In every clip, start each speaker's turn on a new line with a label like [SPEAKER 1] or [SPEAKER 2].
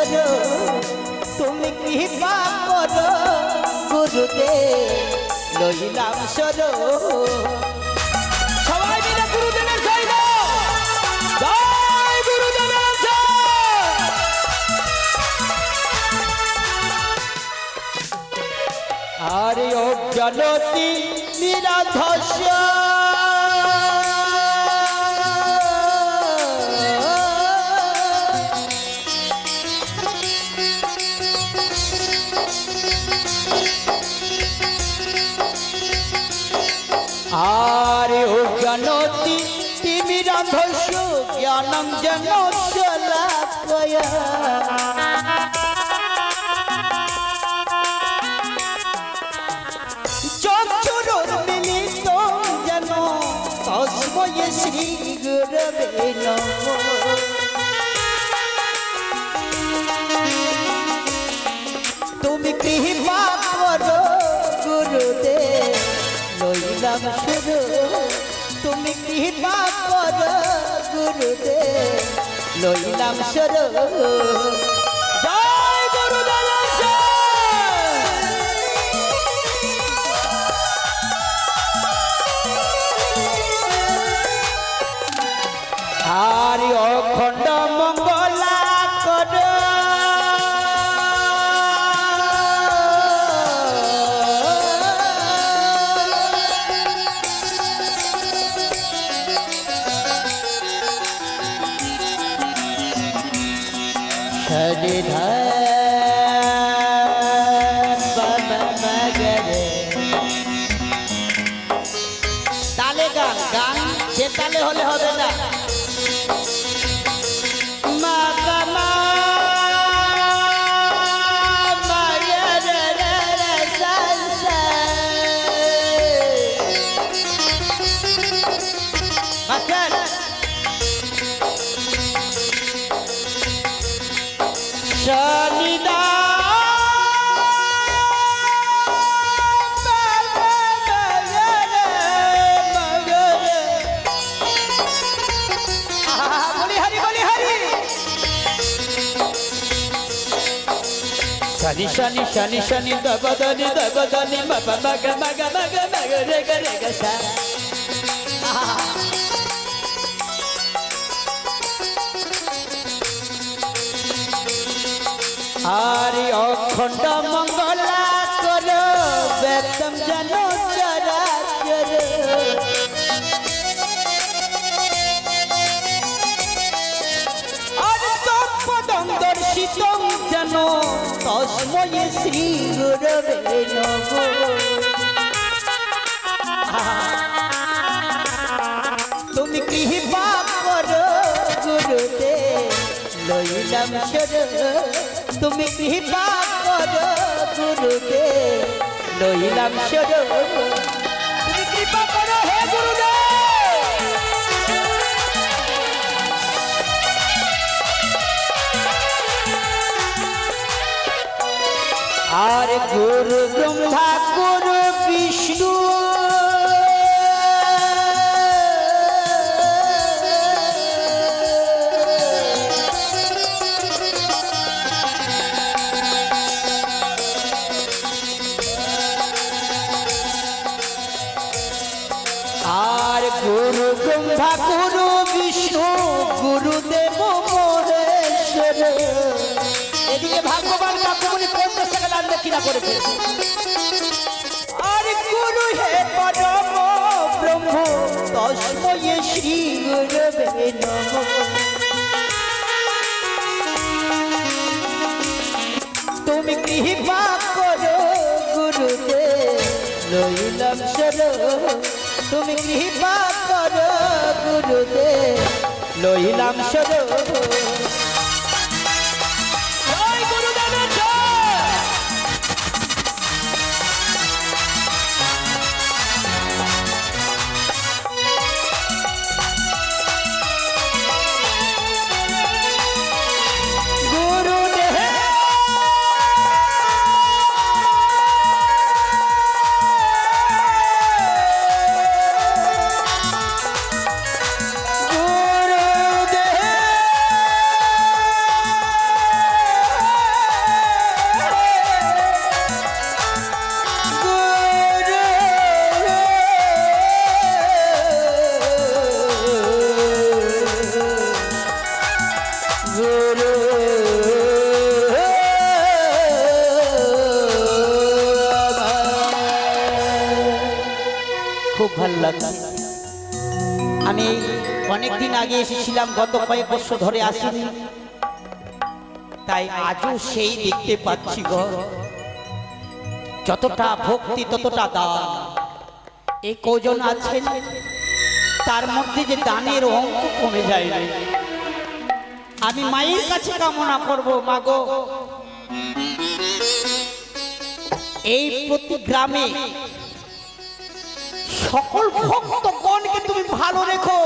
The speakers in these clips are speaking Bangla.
[SPEAKER 1] সরো তুমি কৃপা করো? গুরুদে লইলাম সরো। সবাই মিলে গুরুদেবের জয় গুরুদেবের আরে অজ্ঞানতি নিরাধস আরে অজ্ঞানতি তিমিরাধস জ্ঞানম জন শলাকয়া চক্ষুর লইলাম শুরু তুমি কৃপা করো গুরুদে লইলাম শুরু জয় শনিদা বলি হরি বলি হরি শনি শনি শনি শনি দবদনি দবদনি মগ মগ মগ মগ মগ রে গ রে গ সা আরে অখণ্ড মঙ্গলা কর, বেদম জন চরাচর। আর তৎপদং দর্শিতং যেন তস্ময় শ্রী গুরবে তুমি কৃপা করো গুরুদে লইলাম সর তুমি কৃপা করো গুরুদে লইলাম তুমি কৃপা হে আর গুরু ব্রহ্মা গুরু বিষ্ণু গুরু বিষ্ণু, গুরুদেব মহেশ্বর। এদিকে ভগবান কাকুমনি পঞ্চাশ টাকা আর গুরু হে পরম ব্রহ্ম তস্ময় শ্রী গুরবে নমঃ। তুমি কৃপা করো গুরুদেব, লইলাম শরণ। তুমি কৃপা লইলাম শরণ আমি অনেকদিন আগে এসেছিলাম, গত কয়েক বছর ধরে আসিনি। তাই আজও সেই দেখতে পাচ্ছি গো। যতটা ভক্তি, ততটা দান। এই কজন আছেন? তার মধ্যে যে দানের অঙ্ক কমে যায় আমি মায়ের কাছে কামনা করব মাগো এই প্রতি গ্রামে সকল ভক্তগণকে তুমি ভালো রেখো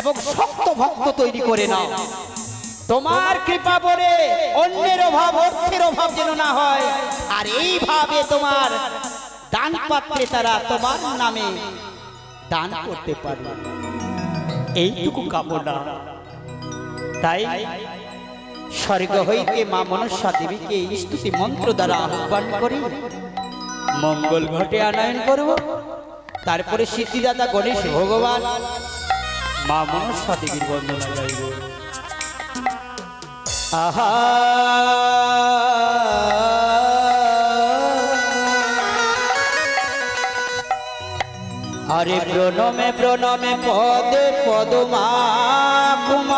[SPEAKER 1] এবং শক্ত ভক্ত তৈরি করে নাও। তোমার কৃপা বলে অন্যের অভাব অর্থের অভাব যেন না হয়। আর এইভাবে তোমার দান পাত্রে তারা তোমার নামে দান করতে পারবে এইটুকু কামনা। তাই স্বর্গ হইতে মা মনসা দেবীকে স্তুতি মন্ত্র দ্বারা আহ্বান করি। মঙ্গল ঘটে আনয়ন করব। তারপরে সিদ্ধিদাতা গণেশ ভগবান। মা মনসা দেবীর বন্দনা যাইব আহা! আরে প্রণমে প্রণমে পদে পদমা কুমারী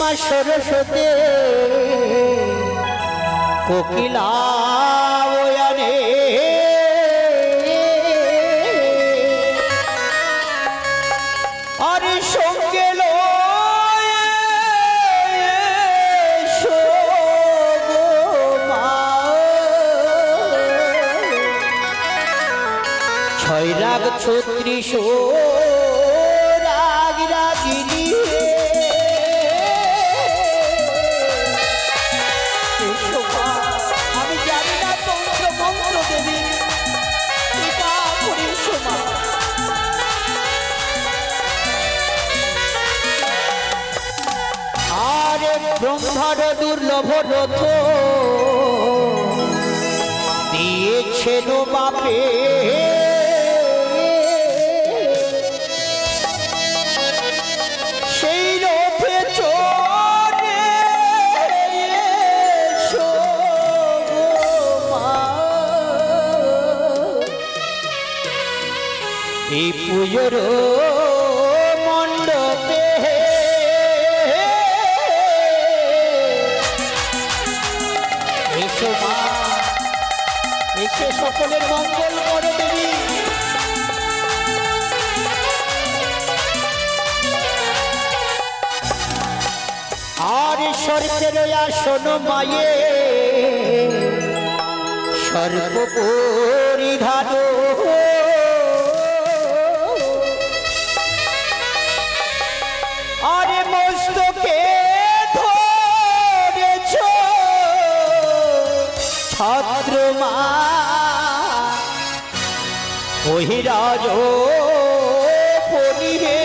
[SPEAKER 1] মা সরস্বতী কোকিলা ব্রহ্মার দুর্লভ রথ এসো মা। এসে সকলের মঙ্গল করো দেবী আর স্বর্গের আসন মায়ে। সর্বপরিধান বহিরাজ পরিহে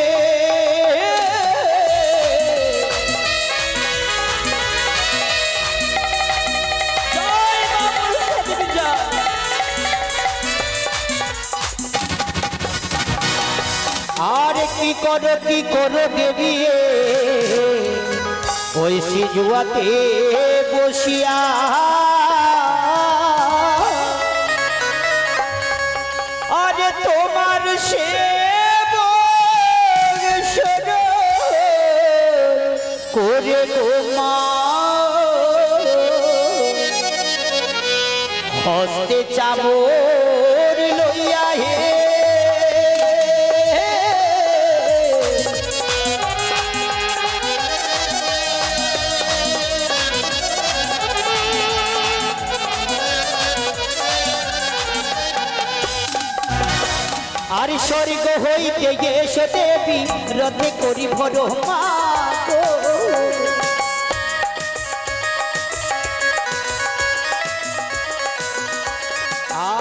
[SPEAKER 1] জয় মা মনসা দেবী জয়। আর কি করো কি করো দেবী ওই সিজুয়াতে বসিয়া করে মা হস্তে চাবর আর স্বর্গ হইতে এসে দেবী রথে করি ভর।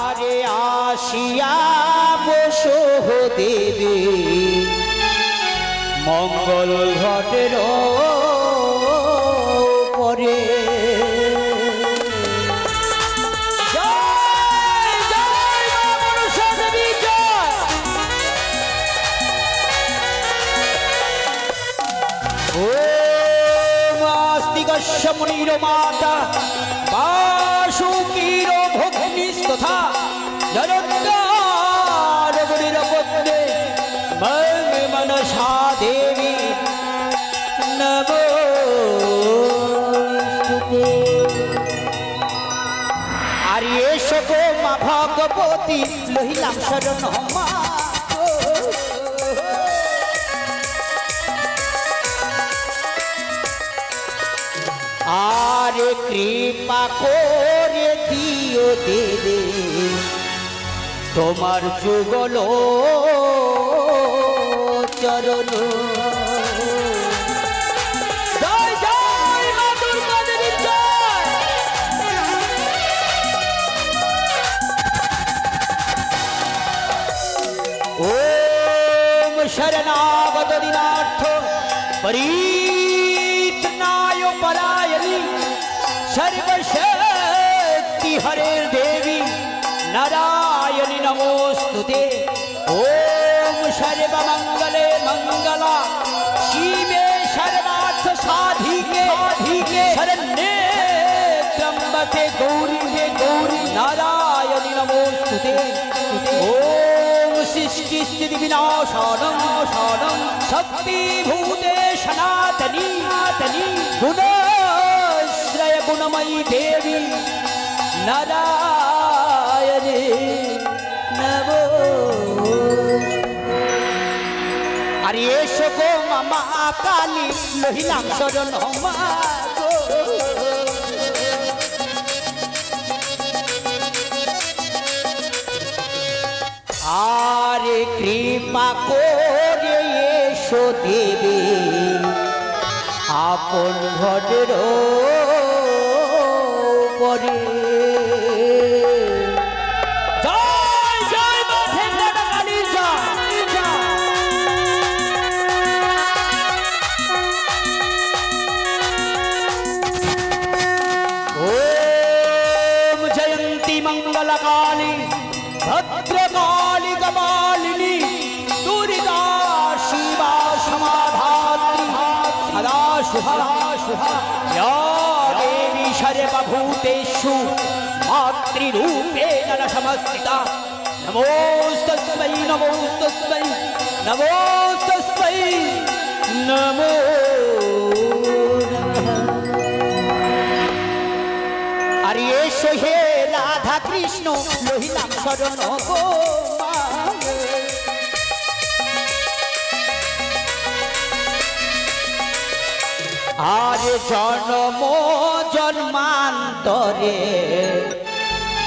[SPEAKER 1] আরে আসিয়া বসো দেবী মঙ্গল ঘটের মাতা বাসুকীর ভগ্নিস্তথা জনদ্বার মুনির পদ্মে মং মনসা দেবী। নমস্তুতে আর এসো গো মা ভগবতী লহিলাম শরণ মা আরে কৃপা করে দিও দেবে। তোমার যুগল চরণ। জয় জয় মা সর্বশক্তি হরে দেবী, নারায়ণী নমোস্তুতে। ওম সর্বমঙ্গলে মঙ্গলা, শিবে সর্বার্থ সাধিকে সাধিকে। শরণ্যে ত্রম্বকে গৌরী হে গৌরী, নারায়ণী নমোস্তুতে। ওম সৃষ্টি স্থিতি বিনাশনম শনম শক্তি দেবী নারায়ণী নমো। আরে এসো গো মামা কালী লহিলাম শরণ মা আরে কৃপা করে এসো দেবে, আপন ঘটের পরে नमस्कृता नमोस्तस्मै नमोस्तस्मै नमोस्तस्मै, नमो আর এসো হে রাধা কৃষ্ণ রহিলাম শরণ গো আর জন্ম জন্মান্তরে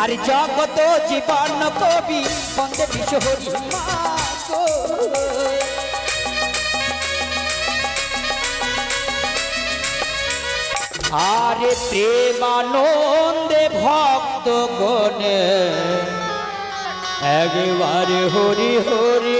[SPEAKER 1] আর জগত জীবন কবি, বন্দে বিশ্ব হরি মাগো। আরে প্রেমানন্দে ভক্ত গণে একবারে হরি হরি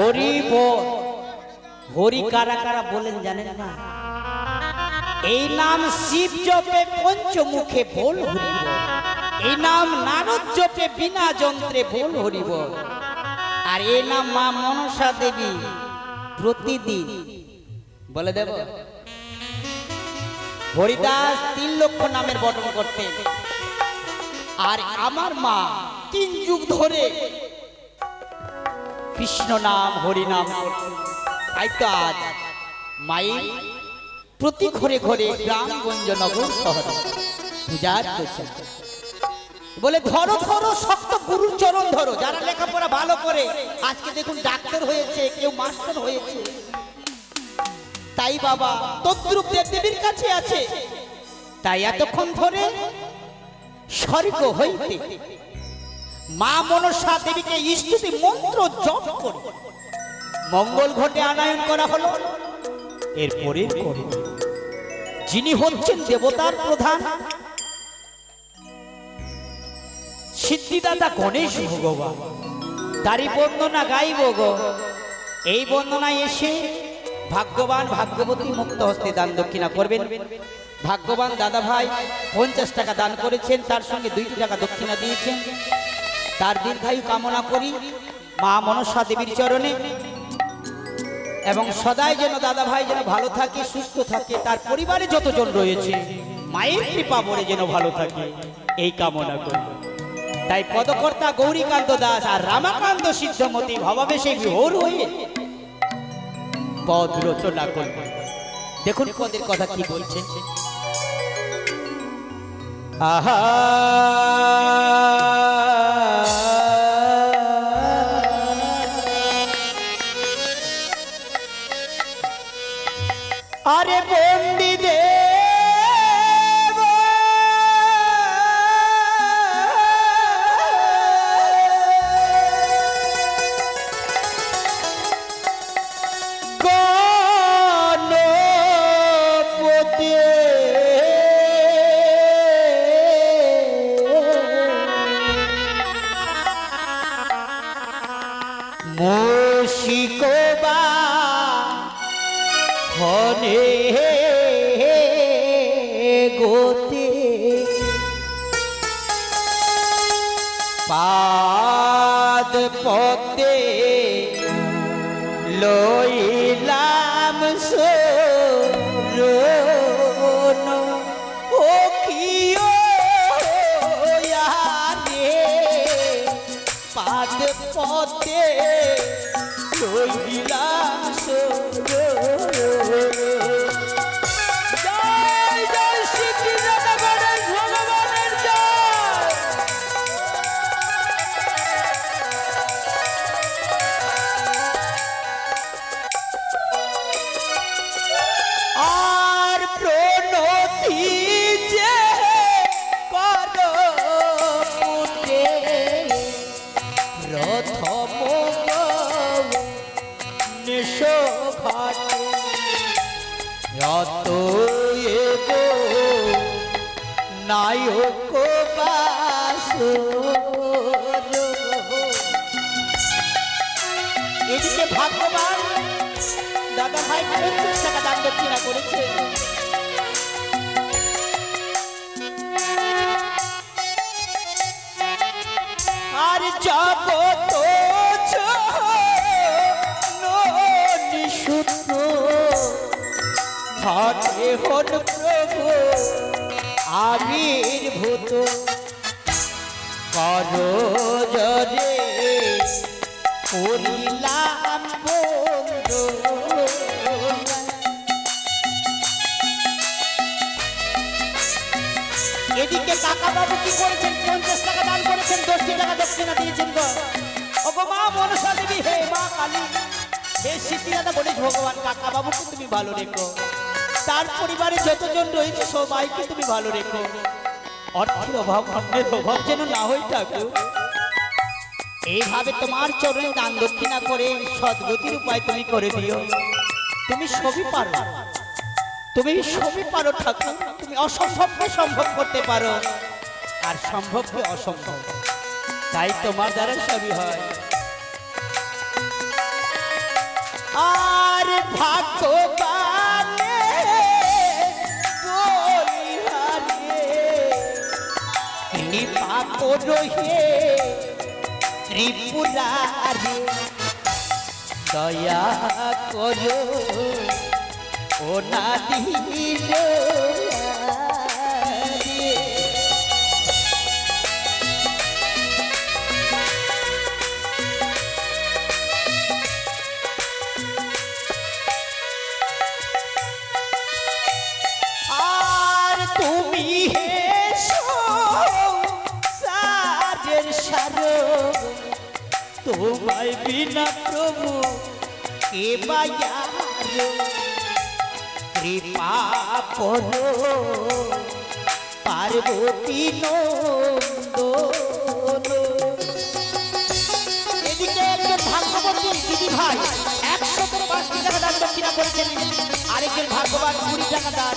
[SPEAKER 1] হরি বল হরি কারা কারা বলেন জানেন না? এই নাম শিব জপে পঞ্চমুখে বল হরি এই নাম নারদ জপে বিনা যন্ত্রে বল হরি বল আর এই নাম মা মনসা দেবী প্রতিদিন। বলে দেব। হরিদাস তিন লক্ষ নামের বটন করতেন। আর আমার মা তিন যুগ ধরে কৃষ্ণ নাম, হরি নাম। তাই আজ মায়ের প্রতি ঘরে ঘরে গ্রামগঞ্জ নগর শহরে পূজার বলে, ধরো ধরো, শক্ত গুরুর চরণ ধরো। যারা লেখাপড়া ভালো করে, আজকে দেখুন ডাক্তার হয়েছে, কেউ মাস্টার হয়েছে। তাই বাবা, তদ্রুপ দেবদেবীর কাছে আছে। তাই এতক্ষণ ধরে স্বর্গ হইতে মা মনসা দেবীকে স্তুতি মন্ত্র জপ করে। মঙ্গল ঘটে আনায়ন করা হলো। এরপরে যিনি হচ্ছেন দেবতার প্রধান, সিদ্ধিদাতা গণেশ ভগবান। তারই বন্দনা গাইব গো। এই বন্দনায় এসে ভাগ্যবান ভাগ্যবতী মুক্ত হস্তে দান দক্ষিণা করবেন। ভাগ্যবান দাদা ভাই পঞ্চাশ টাকা দান করেছেন, তার সঙ্গে দুইটি টাকা দক্ষিণা দিয়েছেন। তার দীর্ঘায়ু কামনা করি মা মনসা দেবীর চরণে। এবং সদাই যেন দাদা ভাই যেন ভালো থাকে, সুস্থ থাকে, তার পরিবারে যতজন রয়েছে, মায়ের কৃপা বলে যেন ভালো থাকে, এই কামনা করি। তাই পদকর্তা গৌরীকান্ত দাস আর রামাকান্ত সিদ্ধমতি ভাবাবেশে বিহোর হয়ে পদ রচনা করবে দেখুন পদের কথা কি বলছে। আহা! আর জগত নিশুদ্ধ ঘটে হন প্রভু আবির্ভূত করো জরে করিলাম এদিকে কাকা বাবু কি করেছেন? টাকা দশটি টাকা দক্ষিণা দিয়েছেন গো ওগো মা মনসা দেবী, হে মা কালী। হে সিদ্ধিদাতা গণেশ ভগবান, কাকা বাবুকে তুমি ভালো রেখো। তার পরিবারে যতজন রয়েছে, সবাইকে তুমি ভালো রেখো। অর্থের অভাব, অন্যের অভাব যেন না হই ঠাকুর। এইভাবে তোমার চরণে দান দক্ষিণা করে সদ্গতির উপায় তুমি করে দিও। তুমি সবই পারো। তুমি সবই পারো ঠাকুর। তুমি অসম্ভবকে সম্ভব করতে পারো। আর সম্ভবকে অসম্ভব? তাই তোমার দ্বারা সবই হয়। আর কৃপা করহে ত্রিপুরারে দয়া করো, ও না তুমি হেসো সাজের সারো। তোমায় বিনা প্রভু কে কৃপা করো, পার্বতী নন্দন। এদিকে একজন ভাগ্যবতী দিদি ভাই একশো করে টাকা দান দক্ষিণা করেছেন। আরেকজন ভাগ্যবান কুড়ি টাকা দান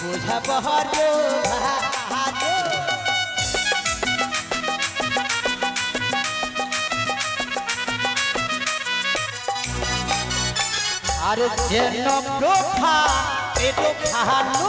[SPEAKER 1] বুঝাবো হলো ভালো আর যেন প্রভা পেট ভালো